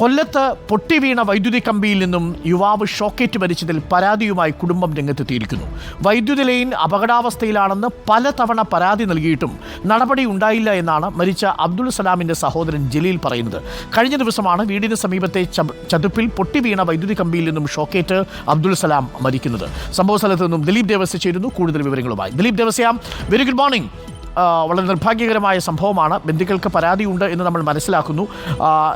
കൊല്ലത്ത് പൊട്ടിവീണ വൈദ്യുതി കമ്പിയിൽ നിന്നും യുവാവ് ഷോക്കേറ്റ് മരിച്ചതിൽ പരാതിയുമായി കുടുംബം രംഗത്തെത്തിയിരിക്കുന്നു. വൈദ്യുതി ലൈൻ അപകടാവസ്ഥയിലാണെന്ന് പലതവണ പരാതി നൽകിയിട്ടും നടപടി ഉണ്ടായില്ല എന്നാണ് മരിച്ച അബ്ദുൾ സലാമിന്റെ സഹോദരൻ ജലീൽ പറയുന്നത്. കഴിഞ്ഞ ദിവസമാണ് വീടിന് സമീപത്തെ ചതുപ്പിൽ ചതുപ്പിൽ പൊട്ടിവീണ വൈദ്യുതി കമ്പിയിൽ നിന്നും ഷോക്കേറ്റ് അബ്ദുൾ സലാം മരിക്കുന്നത്. സംഭവ സ്ഥലത്ത് നിന്നും ദിലീപ് ദേവസ്യ ചേരുന്നു. കൂടുതൽ വിവരങ്ങളുമായി. Dileep Devasya very good morning വളരെ നിർഭാഗ്യകരമായ സംഭവമാണ്. ബന്ധുക്കൾക്ക് പരാതിയുണ്ട് എന്ന് നമ്മൾ മനസ്സിലാക്കുന്നു.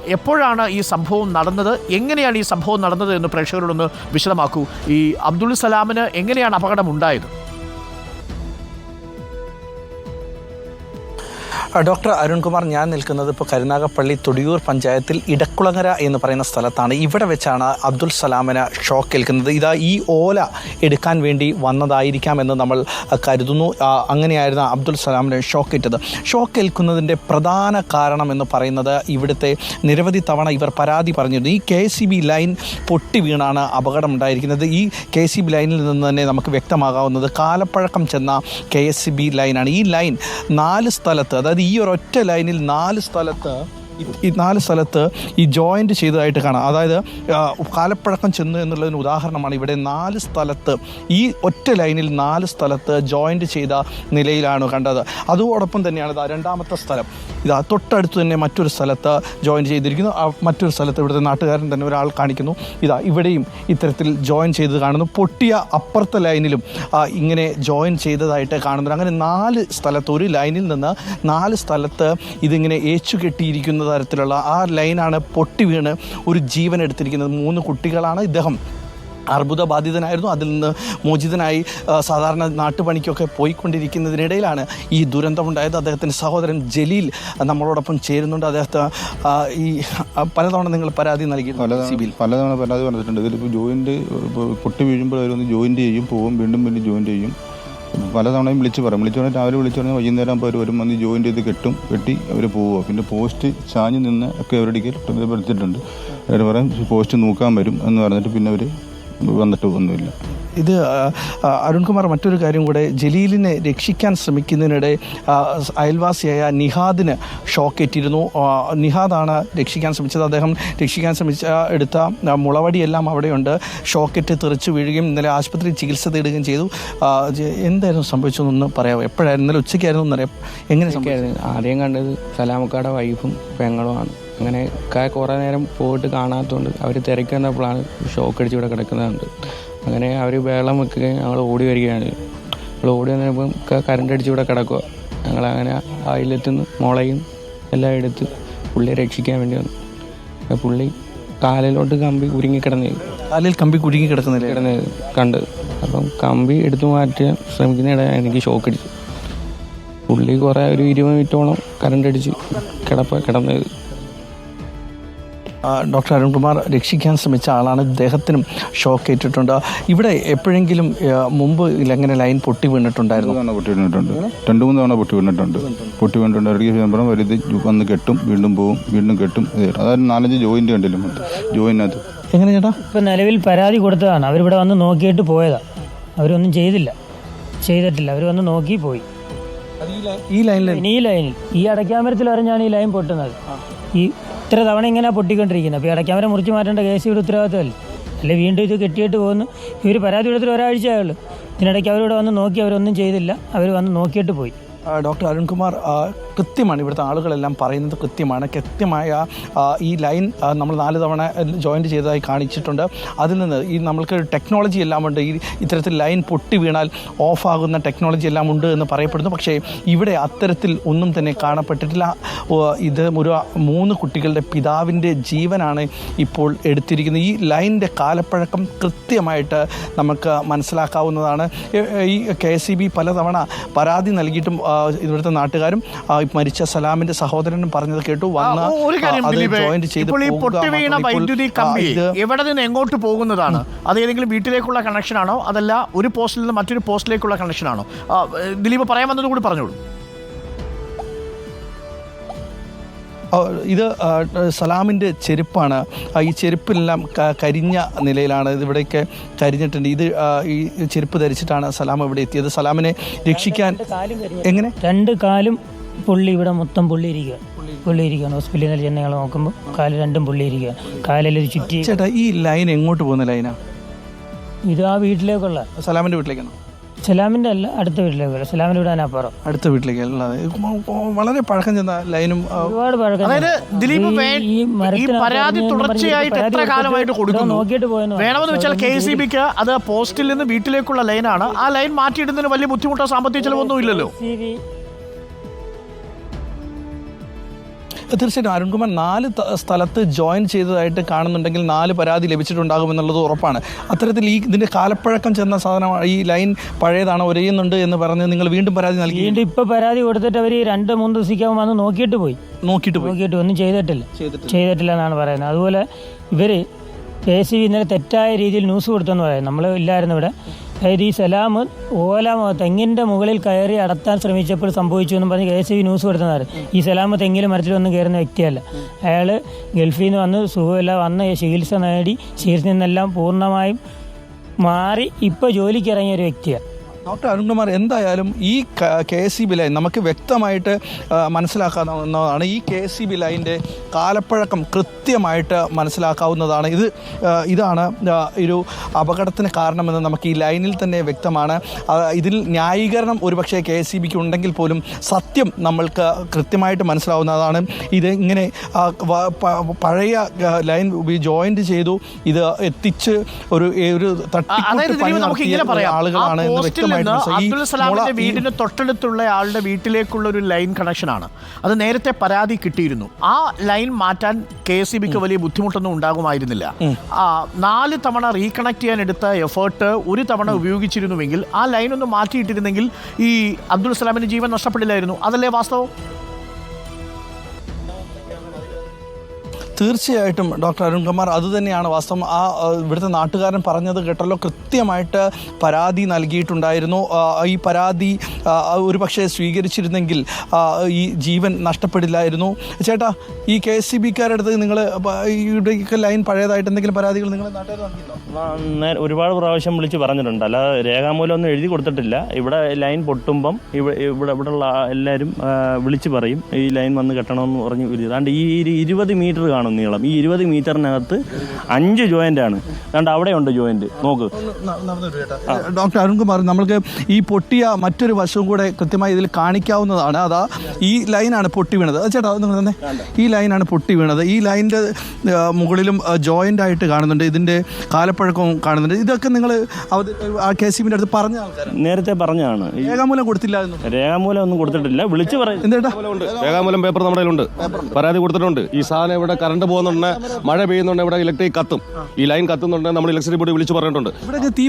എപ്പോഴാണ് ഈ സംഭവം നടന്നത്? എങ്ങനെയാണ് ഈ സംഭവം നടന്നത് എന്ന് പ്രേക്ഷകരോടൊന്ന് വിശദമാക്കൂ. ഈ അബ്ദുൾ സലാമിന് എങ്ങനെയാണ് അപകടം ഉണ്ടായത് ഡോക്ടർ അരുൺകുമാർ ഞാൻ നിൽക്കുന്നത് ഇപ്പോൾ കരുനാഗപ്പള്ളി തൊടിയൂർ പഞ്ചായത്തിൽ ഇടക്കുളങ്ങര എന്ന് പറയുന്ന സ്ഥലത്താണ്. ഇവിടെ വെച്ചാണ് അബ്ദുൽ സലാമിന് ഷോക്ക് ഏൽക്കുന്നത്. ഇതാ ഈ ഓല എടുക്കാൻ വേണ്ടി വന്നതായിരിക്കാം എന്ന് നമ്മൾ കരുതുന്നു. അങ്ങനെയായിരുന്നു അബ്ദുൽ സലാമിന് ഷോക്ക് ഇട്ടത് ഷോക്ക് ഏൽക്കുന്നതിന്റെ പ്രധാന കാരണം എന്ന് പറയുന്നത് ഇവിടുത്തെ നിരവധി തവണ ഇവർ പരാതി പറഞ്ഞിരുന്നു. ഈ കെ സി ബി ലൈൻ പൊട്ടി വീണാണ് അപകടം ഉണ്ടായിരിക്കുന്നത് ഈ കെ സി ബി ലൈനിൽ നിന്ന് തന്നെ നമുക്ക് വ്യക്തമാകാവുന്നത് കാലപ്പഴക്കം ചെന്ന കെ എസ് സി ബി ലൈനാണ്. ഈ ലൈൻ നാല് സ്ഥലത്ത് അതായത് ഈ ഒരു ഒറ്റ ലൈനിൽ നാല് സ്ഥലത്ത് ഈ- നാല് സ്ഥലത്ത് ഈ ജോയിന്റ് ചെയ്തതായിട്ട് കാണാം. അതായത് കാലപ്പഴക്കം ചെന്നു എന്നുള്ളതിന് ഉദാഹരണമാണ് ഇവിടെ നാല് സ്ഥലത്ത് ഈ ഒറ്റ ലൈനിൽ നാല് സ്ഥലത്ത് ജോയിന്റ് ചെയ്ത നിലയിലാണ് കണ്ടത്. അതോടൊപ്പം തന്നെയാണ് രണ്ടാമത്തെ സ്ഥലം. ഇതാ തൊട്ടടുത്ത് തന്നെ മറ്റൊരു സ്ഥലത്ത് ജോയിൻ ചെയ്തിരിക്കുന്നു. മറ്റൊരു സ്ഥലത്ത് ഇവിടുത്തെ നാട്ടുകാരൻ തന്നെ ഒരാൾ കാണിക്കുന്നു. ഇതാ ഇവിടെയും ഇത്തരത്തിൽ ജോയിൻ ചെയ്ത് കാണുന്നു. പൊട്ടിയ അപ്പുറത്തെ ലൈനിലും ഇങ്ങനെ ജോയിൻ ചെയ്തതായിട്ട് കാണുന്നു അങ്ങനെ നാല് സ്ഥലത്ത് ഒരു ലൈനിൽ നിന്ന് നാല് സ്ഥലത്ത് ഇതിങ്ങനെ ഏച്ചു കെട്ടിയിരിക്കുന്ന തരത്തിലുള്ള ആ ലൈനാണ് പൊട്ടി വീണ് ഒരു ജീവൻ എടുത്തിരിക്കുന്നത്. മൂന്ന് കുട്ടികളാണ് ഇദ്ദേഹം. അർബുദ ബാധിതനായിരുന്നു അതിൽ നിന്ന് മോചിതനായി സാധാരണ നാട്ടുപണിക്കൊക്കെ പോയിക്കൊണ്ടിരിക്കുന്നതിനിടയിലാണ് ഈ ദുരന്തമുണ്ടായത്. അദ്ദേഹത്തിന്റെ സഹോദരൻ ജലീൽ നമ്മളോടൊപ്പം ചേരുന്നുണ്ട്. അദ്ദേഹത്തെ ഈ പലതവണ നിങ്ങൾ പരാതി നൽകി പലതവണ സിബിൽ പലതവണ പരാതി പറഞ്ഞിട്ടുണ്ട്. ഇതിലിപ്പോൾ ജോയിന്റ് പൊട്ടി വീഴുമ്പോൾ അവരൊന്ന് ജോയിന്റ് ചെയ്യും പോവും വീണ്ടും വീണ്ടും ജോയിന്റ് ചെയ്യും. പലതവണയും വിളിച്ച് പറയും. വിളിച്ച് പറഞ്ഞാൽ രാവിലെ വിളിച്ച് പറഞ്ഞാൽ വൈകുന്നേരം ആകുമ്പോൾ അവർ വരും വന്ന് ജോയിന്റ് ചെയ്ത് കെട്ടും കെട്ടി അവർ പോവുക. പിന്നെ പോസ്റ്റ് ചാഞ്ഞ് നിന്ന് ഒക്കെ അവരുടെ എടുത്തിട്ടുണ്ട് അവർ പറയും പോസ്റ്റ് നോക്കാൻ വരും എന്ന് പറഞ്ഞിട്ട് പിന്നെ അവർ വന്നിട്ട് ഒന്നുമില്ല. ഇത് അരുൺകുമാർ മറ്റൊരു കാര്യം കൂടെ ജലീലിനെ രക്ഷിക്കാൻ ശ്രമിക്കുന്നതിനിടെ അയൽവാസിയായ നിഹാദിന് ഷോക്കേറ്റിരുന്നു നിഹാദാണ് രക്ഷിക്കാൻ ശ്രമിച്ചത്. അദ്ദേഹം രക്ഷിക്കാൻ ശ്രമിച്ച എടുത്ത മുളവടിയെല്ലാം അവിടെയുണ്ട്. ഷോക്കേറ്റ് തെറിച്ച് വീഴുകയും ഇന്നലെ ആശുപത്രിയിൽ ചികിത്സ തേടുകയും ചെയ്തു. എന്തായിരുന്നു സംഭവിച്ചതെന്നൊന്ന് പറയാമോ? എപ്പോഴായിരുന്നു? ഇന്നലെ ഉച്ചയ്ക്കായിരുന്നു എന്നറിയാം. എങ്ങനെ ആദ്യം കണ്ടത് സലാമക്കാടെ വൈഫും പെങ്ങളുമാണ് അങ്ങനെ കുറേ നേരം പോയിട്ട് കാണാത്തതുകൊണ്ട് അവർ തിരക്കി വന്നപ്പോഴാണ് ഷോക്ക് അടിച്ച് ഇവിടെ കിടക്കുന്നതുണ്ട് അങ്ങനെ അവർ വെള്ളം വെക്കുകയും ഞങ്ങൾ ഓടി വരികയാണ്. ഞങ്ങൾ ഓടി വന്നപ്പം കറണ്ട് അടിച്ച് ഇവിടെ കിടക്കുക ഞങ്ങൾ അങ്ങനെ അയിലെത്തുനിന്ന് മുളയും എല്ലാം എടുത്ത് പുള്ളിയെ രക്ഷിക്കാൻ വേണ്ടി വന്നു. പുള്ളി കാലിലോട്ട് കമ്പി കുരുങ്ങി കിടന്നു കാലിൽ കമ്പി കുരുങ്ങി കിടക്കുന്നില്ല? കിടന്ന് കണ്ട്. അപ്പം കമ്പി എടുത്തു മാറ്റാൻ ശ്രമിക്കുന്നിടെ എനിക്ക് ഷോക്ക് അടിച്ചു പുള്ളി കുറേ ഒരു ഇരുപത് മിനിറ്റോളം കറണ്ട് അടിച്ച് കിടപ്പ കിടന്നത് ഡോക്ടർ അരുൺകുമാർ രക്ഷിക്കാൻ ശ്രമിച്ച ആളാണ്. ഇദ്ദേഹത്തിനും ഷോക്ക് ഏറ്റിട്ടുണ്ട്. ഇവിടെ എപ്പോഴെങ്കിലും മുമ്പ് ഇങ്ങനെ ലൈൻ പൊട്ടി വീണിട്ടുണ്ടായിരുന്നു? തവണ പൊട്ടി വീണിട്ടുണ്ട്. രണ്ട് മൂന്ന് തവണ പൊട്ടി വീണിട്ടുണ്ട്. പൊട്ടി വീണിട്ടുണ്ട്. ഇടയ്ക്ക് ചെയ്യുമ്പോൾ വലുത് വന്ന് കെട്ടും വീണ്ടും പോവും വീണ്ടും കെട്ടും. അതായത് നാലഞ്ച് ജോയിന്റ് ഉണ്ടല്ലോ ജോയിനകത്ത് എങ്ങനെ ചേട്ടാ? ഇപ്പം നിലവിൽ പരാതി കൊടുത്തതാണ്. അവരിവിടെ വന്ന് നോക്കിയിട്ട് പോയതാണ് അവരൊന്നും ചെയ്തില്ല. ചെയ്തിട്ടില്ല. അവർ വന്ന് നോക്കി പോയി. ഈ ലൈനിൽ ഈ ലൈനിൽ ഈ അടയ്ക്കാമരത്തിൽ അറിഞ്ഞാണ് ഈ ലൈൻ പൊട്ടുന്നത്. ഈ ഇത്ര തവണ ഇങ്ങനെ പൊട്ടിക്കൊണ്ടിരിക്കുന്നത് അപ്പോൾ ഇടയ്ക്ക് അവരെ മുറിച്ച് മാറ്റേണ്ട കേസ് ഇവിടെ ഉത്തരവാദിത്തമല്ലേ? അല്ലെ വീണ്ടും ഇത് കെട്ടിയിട്ട് പോകുന്നു. ഇവർ പരാതി കൊടുത്തിട്ട് ഒരാഴ്ച ആയുള്ളൂ ഇതിനിടയ്ക്ക് അവരിവിടെ വന്ന് നോക്കി അവരൊന്നും ചെയ്തില്ല. അവർ വന്ന് നോക്കിയിട്ട് പോയി. ഡോക്ടർ അരുൺകുമാർ കൃത്യമാണ് ഇവിടുത്തെ ആളുകളെല്ലാം പറയുന്നത് കൃത്യമാണ്. കൃത്യമായ ഈ ലൈൻ നമ്മൾ നാല് തവണ ജോയിന്റ് ചെയ്തതായി കാണിച്ചിട്ടുണ്ട്. അതിൽ നിന്ന് ഈ നമ്മൾക്ക് ടെക്നോളജി എല്ലാം ഉണ്ട്. ഈ ഇത്തരത്തിൽ ലൈൻ പൊട്ടി വീണാൽ ഓഫാകുന്ന ടെക്നോളജി എല്ലാം ഉണ്ട് എന്ന് പറയപ്പെടുന്നു. പക്ഷേ ഇവിടെ അത്തരത്തിൽ ഒന്നും തന്നെ കാണപ്പെട്ടിട്ടില്ല. ഇത് ഒരു മൂന്ന് കുട്ടികളുടെ പിതാവിന്റെ ജീവനാണ് ഇപ്പോൾ എടുത്തിരിക്കുന്നത്. ഈ ലൈനിന്റെ കാലപ്പഴക്കം കൃത്യമായിട്ട് നമുക്ക് മനസ്സിലാക്കാവുന്നതാണ്. ഈ കെ എസ് സി ബി പലതവണ പരാതി നൽകിയിട്ടും ഇവിടുത്തെ നാട്ടുകാരും മരിച്ച സലാമിന്റെ സഹോദരനും പറഞ്ഞത് കേട്ടു. വന്ന് ഒരു കാര്യം ഇപ്പോൾ ഈ വൈദ്യുതി കമ്പി എവിടെ നിന്ന് എങ്ങോട്ട് പോകുന്നതാണ്? അത് ഏതെങ്കിലും വീട്ടിലേക്കുള്ള കണക്ഷനാണോ അതല്ല ഒരു പോസ്റ്റിൽ നിന്ന് മറ്റൊരു പോസ്റ്റിലേക്കുള്ള കണക്ഷനാണോ ആണോ? ദിലീപ് പറയാൻ വന്നതുകൂടി പറഞ്ഞോളൂ. ഇത് സലാമിന്റെ ചെരുപ്പാണ്. ഈ ചെരുപ്പെല്ലാം കരിഞ്ഞ നിലയിലാണ്. ഇത് ഇവിടെയൊക്കെ കരിഞ്ഞിട്ടുണ്ട്. ഇത് ഈ ചെരുപ്പ് ധരിച്ചിട്ടാണ് സലാം ഇവിടെ എത്തിയത്. സലാമിനെ രക്ഷിക്കാൻ എങ്ങനെ? രണ്ട് കാലും പുള്ളി ഇവിടെ മൊത്തം പുള്ളി ഇരിക്കുക. പൊള്ളിയിരിക്കുകയാണ് ഹോസ്പിറ്റലിൽ നിന്ന് ഞങ്ങൾ നോക്കുമ്പോൾ കാൽ രണ്ടും പുള്ളിയിരിക്കുക കാലിലൊരു ചുറ്റി ചേട്ടാ ഈ ലൈൻ എങ്ങോട്ട് പോകുന്ന ലൈനാണ് ഇത് ആ വീട്ടിലേക്കുള്ള. സലാമിന്റെ വീട്ടിലേക്കാണോ? സലാമിന്റെ അല്ല അടുത്ത വീട്ടിലേക്കുള്ള സലാമിന്റെ വീട് അതിനപ്പുറം. അടുത്ത വീട്ടിലേക്ക് അല്ലാതെ വളരെ പഴക്കം ചെന്ന ലൈനും ഒരുപാട് പഴക്കം അതായത് ദിലീപ് ഈ- ഈ ഈ മരത്തിന് പരാതി തുടർച്ചയായിട്ട് എത്ര കാലമായിട്ട് കൊടുക്കുന്നു? നോക്കിയിട്ട് പോയെന്ന്. വേണമെന്ന് വെച്ചാൽ കെ സി ബിക്ക് അത് പോസ്റ്റിൽ നിന്ന് വീട്ടിലേക്കുള്ള ലൈനാണ്. ആ ലൈൻ മാറ്റിയിടുന്നതിന് വലിയ ബുദ്ധിമുട്ടോ സാമ്പത്തിക ചെലവൊന്നും ഇല്ലല്ലോ തീർച്ചയായിട്ടും അരുൺകുമാർ നാല് സ്ഥലത്ത് ജോയിൻ ചെയ്തതായിട്ട് കാണുന്നുണ്ടെങ്കിൽ നാല് പരാതി ലഭിച്ചിട്ടുണ്ടാകും എന്നുള്ളത് ഉറപ്പാണ്. അത്തരത്തിൽ ഈ ഇതിന്റെ കാലപ്പഴക്കം ചെന്ന സാധനം ഈ ലൈൻ പഴയതാണ് ഒരയുന്നുണ്ട് എന്ന് പറഞ്ഞ് നിങ്ങൾ വീണ്ടും പരാതി നൽകി വീണ്ടും ഇപ്പൊ പരാതി കൊടുത്തിട്ട് അവർ രണ്ട് മൂന്ന് ദിവസത്തേക്കാവും വന്ന് നോക്കിയിട്ട് പോയി. നോക്കിയിട്ട് പോയി. നോക്കിയിട്ട് ഒന്നും ചെയ്തിട്ടില്ല. ചെയ്തിട്ടില്ല. ചെയ്തിട്ടില്ല എന്നാണ് പറയുന്നത്. അതുപോലെ ഇവർ കെ സി ബി ഇന്നലെ തെറ്റായ രീതിയിൽ ന്യൂസ് കൊടുത്തെന്ന് പറയാം നമ്മൾ ഇല്ലായിരുന്നു ഇവിടെ. ഈ സലാം ഓല തെങ്ങിന്റെ മുകളിൽ കയറി അടത്താൻ ശ്രമിച്ചപ്പോൾ സംഭവിച്ചു എന്ന് പറഞ്ഞ് കെ എസ് ബി ന്യൂസ് കൊടുത്തതാണ്. ഈ സലാം തെങ്ങിലും വന്ന് കയറുന്ന വ്യക്തിയല്ല. അയാൾ ഗൾഫിൽ നിന്ന് വന്ന് സുഖമില്ല വന്ന് ചികിത്സ നേടി ചികിത്സയിൽ നിന്നെല്ലാം പൂർണമായും മാറി ഇപ്പോൾ ജോലിക്ക് ഇറങ്ങിയ ഒരു വ്യക്തിയാണ്. ഡോക്ടർ അരുൺകുമാർ എന്തായാലും ഈ K S C B line നമുക്ക് വ്യക്തമായിട്ട് മനസ്സിലാക്കാവുന്നതാണ്. ഈ കെ എസ് സി ബി ലൈന്റെ കാലപ്പഴക്കം കൃത്യമായിട്ട് മനസ്സിലാക്കാവുന്നതാണ്. ഇത് ഇതാണ് ഒരു അപകടത്തിന് കാരണമെന്ന് നമുക്ക് ഈ ലൈനിൽ തന്നെ വ്യക്തമാണ്. ഇതിൽ ന്യായീകരണം ഒരുപക്ഷെ കെ എസ് സി ബിക്ക് ഉണ്ടെങ്കിൽ പോലും സത്യം നമ്മൾക്ക് കൃത്യമായിട്ട് മനസ്സിലാവുന്നതാണ്. ഇത് ഇങ്ങനെ പഴയ ലൈൻ ജോയിന്റ് ചെയ്തു. ഇത് എത്തിച്ച് ഒരു ഒരു തട്ടിപ്പ് ആളുകളാണ് എന്ന് വ്യക്തമായിട്ട് നിന്ന് അബ്ദുൽ സലാമിന്റെ വീടിന് തൊട്ടടുത്തുള്ള ആളുടെ വീട്ടിലേക്കുള്ള ഒരു ലൈൻ കണക്ഷനാണ്. അത് നേരത്തെ പരാതി കിട്ടിയിരുന്നു. ആ ലൈൻ മാറ്റാൻ കെ എസ് ബിക്ക് വലിയ ബുദ്ധിമുട്ടൊന്നും ഉണ്ടാകുമായിരുന്നില്ല. ആ, നാല് തവണ റീകണക്ട് ചെയ്യാൻ എടുത്ത എഫേർട്ട് ഒരു തവണ ഉപയോഗിച്ചിരുന്നുവെങ്കിൽ ആ ലൈൻ ഒന്ന് മാറ്റിയിട്ടിരുന്നെങ്കിൽ ഈ അബ്ദുൽ സലാമിന് ജീവൻ നഷ്ടപ്പെടില്ലായിരുന്നു. അതല്ലേ വാസ്തവം? തീർച്ചയായിട്ടും ഡോക്ടർ അരുൺകുമാർ അതുതന്നെയാണ് വാസ്തവം. ആ ഇവിടുത്തെ നാട്ടുകാരൻ പറഞ്ഞത് കേട്ടല്ലോ കൃത്യമായിട്ട് പരാതി നൽകിയിട്ടുണ്ടായിരുന്നു. ഈ പരാതി ഒരു പക്ഷേ സ്വീകരിച്ചിരുന്നെങ്കിൽ ഈ ജീവൻ നഷ്ടപ്പെടില്ലായിരുന്നു. ചേട്ടാ ഈ കെ എസ് സി ബിക്കാരുടെ അടുത്ത് നിങ്ങൾ ഇവിടേക്ക് ലൈൻ പഴയതായിട്ട് എന്തെങ്കിലും പരാതികൾ നിങ്ങൾ നാട്ടുകാർ ഒരുപാട് പ്രാവശ്യം വിളിച്ച് പറഞ്ഞിട്ടുണ്ട്. അല്ലാതെ രേഖാമൂലം ഒന്നും എഴുതി കൊടുത്തിട്ടില്ല. ഇവിടെ ലൈൻ പൊട്ടുമ്പം ഇവിടെ ഇവിടെ ഇവിടെയുള്ള എല്ലാവരും വിളിച്ച് പറയും. ഈ ലൈൻ വന്ന് കെട്ടണമെന്ന് പറഞ്ഞ് ഇതാണ്ട് ഈ ഇരുപത് മീറ്റർ കാണും നീളം. ഈ ഇരുപത് മീറ്ററിനകത്ത് അഞ്ച് ജോയിന്റ് ആണ് രണ്ട് അവിടെ ഉണ്ട് ജോയിന്റ്. നോക്ക്. ഡോക്ടർ അരുൺകുമാർ നമ്മൾക്ക് ഈ പൊട്ടിയ മറ്റൊരു വശവും കൂടെ കൃത്യമായി ഇതിൽ കാണിക്കാവുന്നതാണ്. അതാ ഈ ലൈനാണ് പൊട്ടി വീണത്. അത് ചേട്ടാ നിങ്ങൾ തന്നെ. ഈ ലൈനാണ് പൊട്ടി വീണത്. ഈ ലൈനിന്റെ മുകളിലും ജോയിന്റ് ആയിട്ട് കാണുന്നുണ്ട്. ഇതിന്റെ കാലപ്പഴക്കവും കാണുന്നുണ്ട്. ഇതൊക്കെ നിങ്ങൾ ആ കെ സി ബിന്റെ അടുത്ത് പറഞ്ഞ നേരത്തെ പറഞ്ഞാണ് രേഖാമൂലം കൊടുത്തില്ല രേഖാമൂലം ഒന്നും കൊടുത്തിട്ടില്ല. വിളിച്ച് പറയും ഉണ്ട് രേഖാമൂലം പേപ്പർ നമ്മുടെ പരാതി കൊടുത്തിട്ടുണ്ട്. ഈ സാധനം ഇവിടെ കറണ്ട് പോകുന്നുണ്ട് മഴ പെയ്യുന്നുണ്ട് ഇവിടെ ഇലക്ട്രിക് കത്തും. ഈ ലൈൻ കത്തുന്നുണ്ട് നമ്മൾ ഇലക്ട്രിസിറ്റി ബോർഡ് വിളിച്ച് പറഞ്ഞിട്ടുണ്ട്. തീ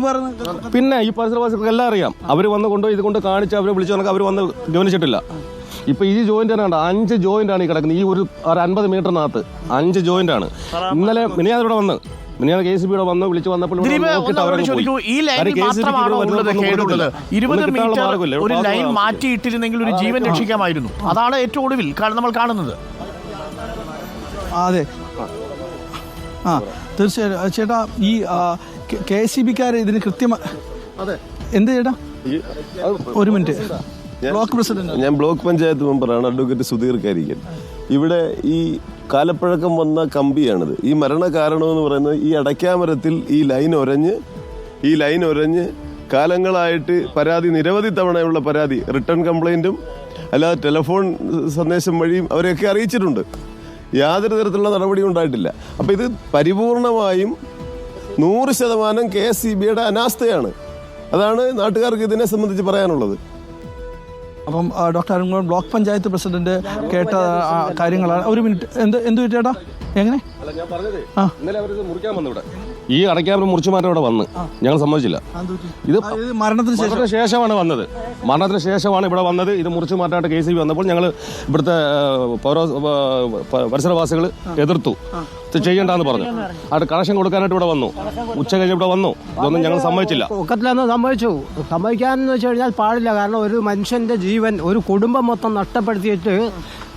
പിന്നെ ഈ പരിസരവാസികൾക്ക് എല്ലാം അറിയാം. അവർ വന്ന് കൊണ്ട് ഇത് കൊണ്ട് കാണിച്ച് അവർ വിളിച്ചു പറഞ്ഞാൽ അവർ വന്ന് ഗവനിച്ചിട്ടില്ല. ഇപ്പൊ ഈ ജോയിന്റ് ആണ് അഞ്ച് ജോയിന്റ് ആണ് ഈ കിടക്കുന്നത്. ഈ ഒരു ഒരു അൻപത് മീറ്ററിനകത്ത് അഞ്ച് ജോയിന്റ് ആണ്. ഇന്നലെ മിനിയാ ഇവിടെ വന്ന് മിനിയാ കെ സി ബിയുടെ വന്ന് വിളിച്ചു വന്നപ്പോൾ. ഒരു ലൈൻ മാറ്റിയിട്ടിരുന്നെങ്കിൽ ഒരു ജീവൻ രക്ഷിക്കാമായിരുന്നു. അതാണ് ഏറ്റവും ഒടുവിൽ കാരണം നമ്മൾ കാണുന്നത്. അതെ. ആ തീർച്ചയായും ആ, ചേട്ടാ ഈ കെ സി ബിക്കാർ ഇതിന് കൃത്യമായി അതെ. എന്ത് ചേട്ടാ? ഒരു മിനിറ്റ്. Block president. ഞാൻ ബ്ലോക്ക് പഞ്ചായത്ത് മെമ്പറാണ്. അഡ്വക്കേറ്റ് സുധീർ കരിക്കൻ ഇവിടെ ഈ കാലപ്പഴക്കം വന്ന കമ്പിയാണിത്. ഈ മരണ കാരണമെന്ന് പറയുന്നത് ഈ അടയ്ക്കാമരത്തിൽ ഈ ലൈൻ ഒരഞ്ഞ് ഈ ലൈൻ ഒരഞ്ഞ് കാലങ്ങളായിട്ട് പരാതി നിരവധി തവണയുള്ള പരാതി റിട്ടേൺ കംപ്ലൈന്റും അല്ലാതെ ടെലിഫോൺ സന്ദേശം വഴിയും അവരെയൊക്കെ അറിയിച്ചിട്ടുണ്ട്. യാതൊരു തരത്തിലുള്ള നടപടിയും ഉണ്ടായിട്ടില്ല. അപ്പോൾ ഇത് പരിപൂർണമായും നൂറ് ശതമാനം കെ എസ് സി ബിയുടെ അനാസ്ഥയാണ്. അതാണ് നാട്ടുകാർക്ക് ഇതിനെ സംബന്ധിച്ച് പറയാനുള്ളത്. അപ്പം doctor Arunkulam block panchayat president കേട്ട കാര്യങ്ങളാണ്. ഒരു മിനിറ്റ് എന്ത് എന്ത് ചേട്ടാ എങ്ങനെ? ഞാൻ പറഞ്ഞതേ. ആ. ഇന്നലെ അവർ മുറിക്കാൻ വന്നു ഇവിടെ. ഈ അടയ്ക്കാപ്പുറം മുറിച്ചു മാറ്റം ഇവിടെ വന്ന്. ഞങ്ങൾ സമ്മതിച്ചില്ല. ഇത് മരണത്തിന് ശേഷം. ശേഷമാണ് വന്നത്. മരണത്തിന് ശേഷമാണ് ഇവിടെ വന്നത്. ഇത് മുറിച്ചു മാറ്റാനായിട്ട് കെ സി ബി വന്നപ്പോൾ ഞങ്ങൾ ഇവിടുത്തെ പൗര പരിസരവാസികൾ എതിർത്തു. ഇത് ചെയ്യണ്ടെന്ന് പറഞ്ഞു. അവിടെ കണക്ഷൻ കൊടുക്കാനായിട്ട് ഇവിടെ വന്നു. ഉച്ച കഴിഞ്ഞ് ഇവിടെ വന്നു. ഇതൊന്നും ഞങ്ങൾ സമ്മതിച്ചില്ല. ഒക്കത്തില്ലെന്ന് സംഭവിച്ചു സമ്മതിക്കാന്ന് വെച്ച് കഴിഞ്ഞാൽ പാടില്ല. കാരണം ഒരു മനുഷ്യന്റെ ജീവൻ ഒരു കുടുംബം മൊത്തം നഷ്ടപ്പെടുത്തിയിട്ട്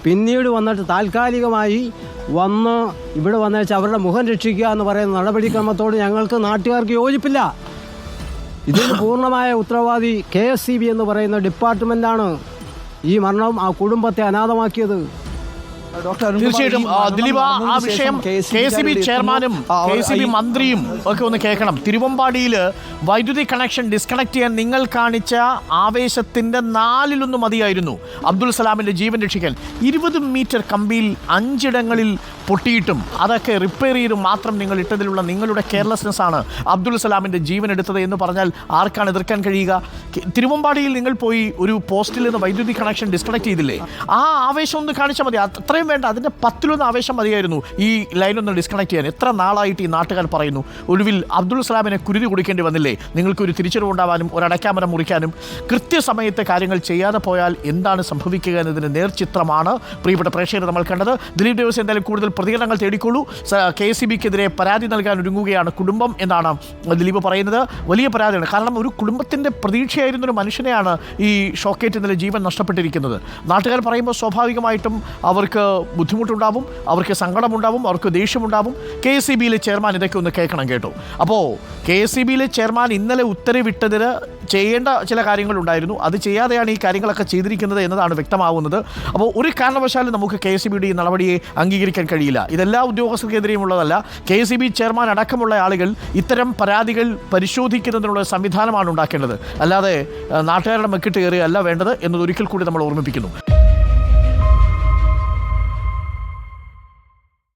പിന്നീട് വന്നിട്ട് താൽക്കാലികമായി വന്ന് ഇവിടെ വന്നു വെച്ചാൽ അവരുടെ മുഖം രക്ഷിക്കുക എന്ന് പറയുന്ന നടപടിക്രമത്തോട് ഞങ്ങൾക്ക് നാട്ടുകാർക്ക് യോജിപ്പില്ല. ഇതിന് പൂർണമായ ഉത്തരവാദി കെ എസ് സി ബി എന്ന് പറയുന്ന ഡിപ്പാർട്ട്മെന്റാണ് ഈ മരണം ആ കുടുംബത്തെ അനാഥമാക്കിയത്. തീർച്ചയായിട്ടും ദിലീപ് ആ- വിഷയം കെ സി ബി ചെയർമാനും. കെ സി ബി മന്ത്രിയും ഒക്കെ ഒന്ന് കേൾക്കണം. തിരുവമ്പാടിയിൽ വൈദ്യുതി കണക്ഷൻ ഡിസ്കണക്ട് ചെയ്യാൻ നിങ്ങൾ കാണിച്ച ആവേശത്തിന്റെ നാലിലൊന്ന് മതിയായിരുന്നു. അബ്ദുൽ സലാമിന്റെ ജീവൻ രക്ഷിക്കാൻ. ഇരുപത് മീറ്റർ കമ്പിയിൽ അഞ്ചിടങ്ങളിൽ പൊട്ടിയിട്ടും അതൊക്കെ റിപ്പയർ ചെയ്ത് മാത്രം നിങ്ങൾ ഇട്ടതിലുള്ള നിങ്ങളുടെ കെയർലെസ്നെസ് ആണ്. അബ്ദുൽ സലാമിന്റെ ജീവൻ എടുത്തത് എന്ന് പറഞ്ഞാൽ ആർക്കാണ് എതിർക്കാൻ കഴിയുക? തിരുവമ്പാടിയിൽ നിങ്ങൾ പോയി ഒരു പോസ്റ്റിൽ നിന്ന് വൈദ്യുതി കണക്ഷൻ ഡിസ്കണക്ട് ചെയ്തില്ലേ? ആ ആവേശം ഒന്ന് കാണിച്ചാൽ മതി. അത്രയും വേണ്ട. അതിന്റെ പത്തിലൊന്ന് ആവേശം മതിയായിരുന്നു ഈ ലൈൻ ഒന്ന് ഡിസ്കണക്ട് ചെയ്യാൻ. എത്ര നാളായിട്ട് ഈ നാട്ടുകാർ പറയുന്നു ഒടുവിൽ അബ്ദുൾ സലാമിനെ കുരുതി കൊടുക്കേണ്ടി വന്നില്ലേ? നിങ്ങൾക്കൊരു തിരിച്ചറിവുണ്ടാവാനും ഒരു അടയ്ക്കാമരം മുറിക്കാനും കൃത്യസമയത്തെ കാര്യങ്ങൾ ചെയ്യാതെ പോയാൽ എന്താണ് സംഭവിക്കുക എന്നതിന് നേർചിത്രമാണ് പ്രിയപ്പെട്ട പ്രേക്ഷകർ നമ്മൾ കണ്ടത്. ദിലീപ് ദേവസ്വം എന്തായാലും കൂടുതൽ പ്രതികരണങ്ങൾ തേടിക്കൊള്ളൂ. കെ എസ് ബിക്കെതിരെ പരാതി നൽകാൻ ഒരുങ്ങുകയാണ് കുടുംബം എന്നാണ് ദിലീപ് പറയുന്നത്. വലിയ പരാതിയാണ്. കാരണം ഒരു കുടുംബത്തിന്റെ പ്രതീക്ഷയായിരുന്ന ഒരു മനുഷ്യനെയാണ് ഈ ഷോക്കേറ്റ് ഇന്നലെ ജീവൻ നഷ്ടപ്പെട്ടിരിക്കുന്നത്. നാട്ടുകാർ പറയുമ്പോൾ സ്വാഭാവികമായിട്ടും അവർക്ക് ബുദ്ധിമുട്ടുണ്ടാവും അവർക്ക് സങ്കടമുണ്ടാവും അവർക്ക് ദേഷ്യമുണ്ടാവും. കെ എസ് സി ബിയിലെ ചെയർമാൻ ഇതൊക്കെ ഒന്ന് കേൾക്കണം കേട്ടോ. അപ്പോൾ കെ എസ് സി ബിയിലെ ചെയർമാൻ ഇന്നലെ ഉത്തരവിട്ടതിന് ചെയ്യേണ്ട ചില കാര്യങ്ങളുണ്ടായിരുന്നു. അത് ചെയ്യാതെയാണ് ഈ കാര്യങ്ങളൊക്കെ ചെയ്തിരിക്കുന്നത് എന്നതാണ് വ്യക്തമാവുന്നത്. അപ്പോൾ ഒരു കാരണവശാലും നമുക്ക് കെ എസ് ബിയുടെ ഈ നടപടിയെ അംഗീകരിക്കാൻ കഴിയില്ല. ഇതെല്ലാ ഉദ്യോഗസ്ഥർക്കെതിരെയുമുള്ളതല്ല കെ എസ് ബി ചെയർമാൻ അടക്കമുള്ള ആളുകൾ ഇത്തരം പരാതികൾ പരിശോധിക്കുന്നതിനുള്ള സംവിധാനമാണ് ഉണ്ടാക്കേണ്ടത്. അല്ലാതെ നാട്ടുകാരുടെ മെക്കിട്ട് കയറുകയല്ല വേണ്ടത് എന്നത് ഒരിക്കൽ കൂടി നമ്മൾ ഓർമ്മിപ്പിക്കുന്നു.